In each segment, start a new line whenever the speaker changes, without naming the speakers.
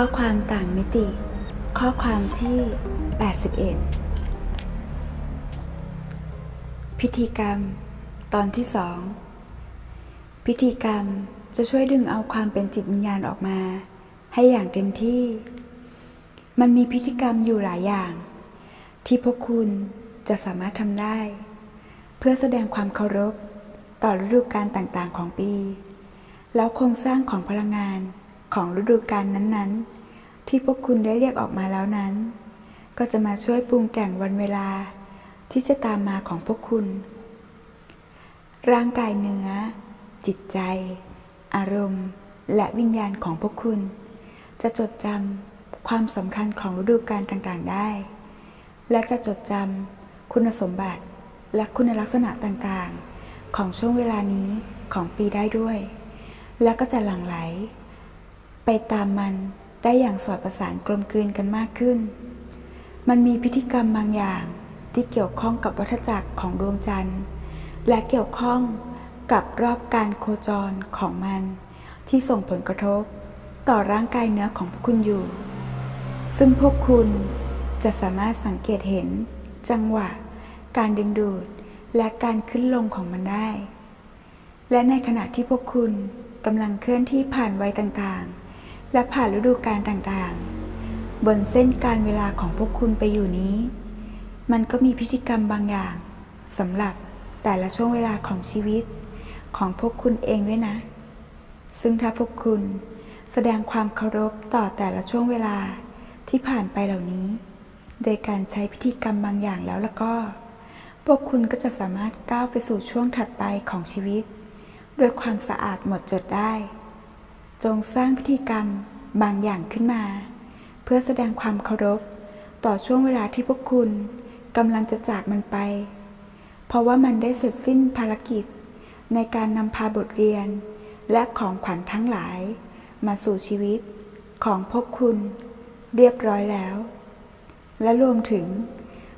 ข้อความต่างมิติ ข้อความที่ 81 พิธีกรรม ตอนที่สอง พิธีกรรมจะช่วยดึงเอาความเป็นจิตวิญญาณออกมา ให้อย่างเต็มที่ มันมีพิธีกรรมอยู่หลายอย่าง ที่พวกคุณจะสามารถทำได้ เพื่อแสดงความเคารพ ต่อฤดูกาลต่างๆของปี แล้วโครงสร้างของพลังงาน ของฤดูกาลนั้นๆ ที่พวกคุณได้เรียกออกมาแล้วนั้น ก็จะมาช่วยปรุงแต่งวันเวลาที่จะตามมาของพวกคุณ ร่างกายเนื้อ จิตใจ อารมณ์ และวิญญาณของพวกคุณ จะจดจำความสำคัญของฤดูกาลต่างๆได้ และจะจดจำคุณสมบัติและคุณลักษณะต่างๆ ของช่วงเวลานี้ของปีได้ด้วย และก็จะหลั่งไหล ไปตามมันได้อย่างสอดประสานกลมกลืนกันมากขึ้น มันมีพิธีกรรมบางอย่างที่เกี่ยวข้องกับวัฏจักรของดวงจันทร์ และเกี่ยวข้องกับรอบการโคจรของมัน ที่ส่งผลกระทบต่อร่างกายเนื้อของพวกคุณอยู่ ซึ่งพวกคุณจะสามารถสังเกตเห็น จังหวะ การดึงดูดและการขึ้นลงของมันได้ และในขณะที่พวกคุณกำลังเคลื่อนที่ผ่านวัยต่างๆ และผ่านฤดูกาลต่างๆ บนเส้นการเวลาของพวกคุณไปอยู่นี้ มันก็มีพิธีกรรมบางอย่างสำหรับแต่ละช่วงเวลาของชีวิตของพวกคุณเองด้วยนะ ซึ่งถ้าพวกคุณแสดงความเคารพต่อแต่ละช่วงเวลาที่ผ่านไปเหล่านี้ โดยการใช้พิธีกรรมบางอย่างแล้วแล้วก็ พวกคุณก็จะสามารถก้าวไปสู่ช่วงถัดไปของชีวิต ด้วยความสะอาดหมดจดได้ จงสร้างพิธีกรรมบางอย่างขึ้นมา เพื่อแสดงความเคารพต่อช่วงเวลาที่พวกคุณกำลังจะจากมันไป เพราะว่ามันได้เสร็จสิ้นภารกิจ ในการนำพาบทเรียน และของขวัญทั้งหลาย มาสู่ชีวิตของพวกคุณเรียบร้อยแล้ว และรวมถึง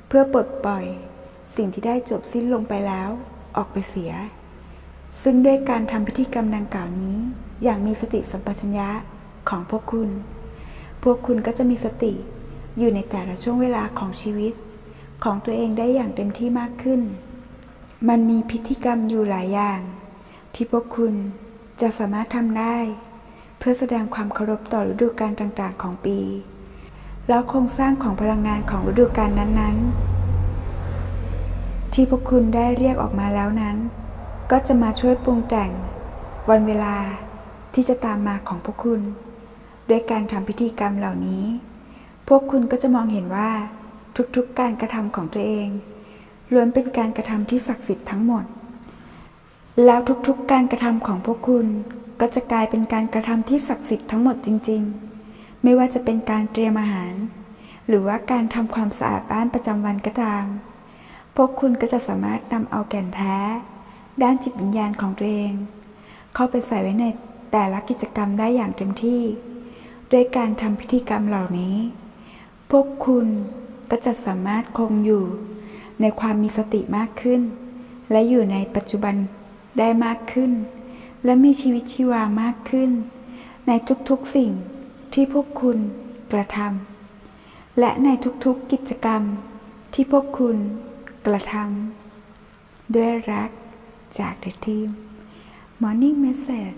เพื่อปลดปล่อยสิ่งที่ได้จบสิ้นลงไปแล้วออกไปเสีย ซึ่งด้วยการทำพิธีกรรมดังกล่าวนี้ อย่างมีสติสัมปชัญญะของพวกคุณ พวกคุณก็จะมีสติอยู่ในแต่ละช่วงเวลาของชีวิต ของตัวเองได้อย่างเต็มที่มากขึ้น มันมีพิธีกรรมอยู่หลายอย่าง ที่พวกคุณจะสามารถทำได้ เพื่อแสดงความเคารพต่อฤดูกาลต่างๆ ของปี แล้วโครงสร้างของพลังงานของฤดูกาลนั้นๆ ที่พวกคุณได้เรียกออกมาแล้วนั้น ก็จะมาช่วยปรุงแต่งวันเวลาที่จะตามมาของพวกคุณ ด้วยการทำพิธีกรรมเหล่านี้ พวกคุณก็จะมองเห็นว่าทุกๆการกระทำของตัวเอง ล้วนเป็นการกระทำที่ศักดิ์สิทธิ์ทั้งหมด แล้วทุกๆการกระทำของพวกคุณก็จะกลายเป็นการกระทำที่ศักดิ์สิทธิ์ทั้งหมดจริง ๆ ไม่ว่าจะเป็นการเตรียมอาหาร หรือว่าการทำความสะอาดบ้านประจำวันก็ตาม พวกคุณก็จะสามารถนำเอาแก่นแท้ ด้านจิตวิญญาณของตัวเอง เข้าไปใส่ไว้ในแต่ละกิจกรรมได้อย่างเต็มที่ ด้วยการทำพิธีกรรมเหล่านี้ พวกคุณก็จะสามารถคงอยู่ในความมีสติมากขึ้น และอยู่ในปัจจุบันได้มากขึ้น และมีชีวิตชีวามากขึ้น ในทุกๆสิ่งที่พวกคุณกระทำและในทุกๆกิจกรรมที่พวกคุณกระทำด้วยรัก จาก The Team Morning Message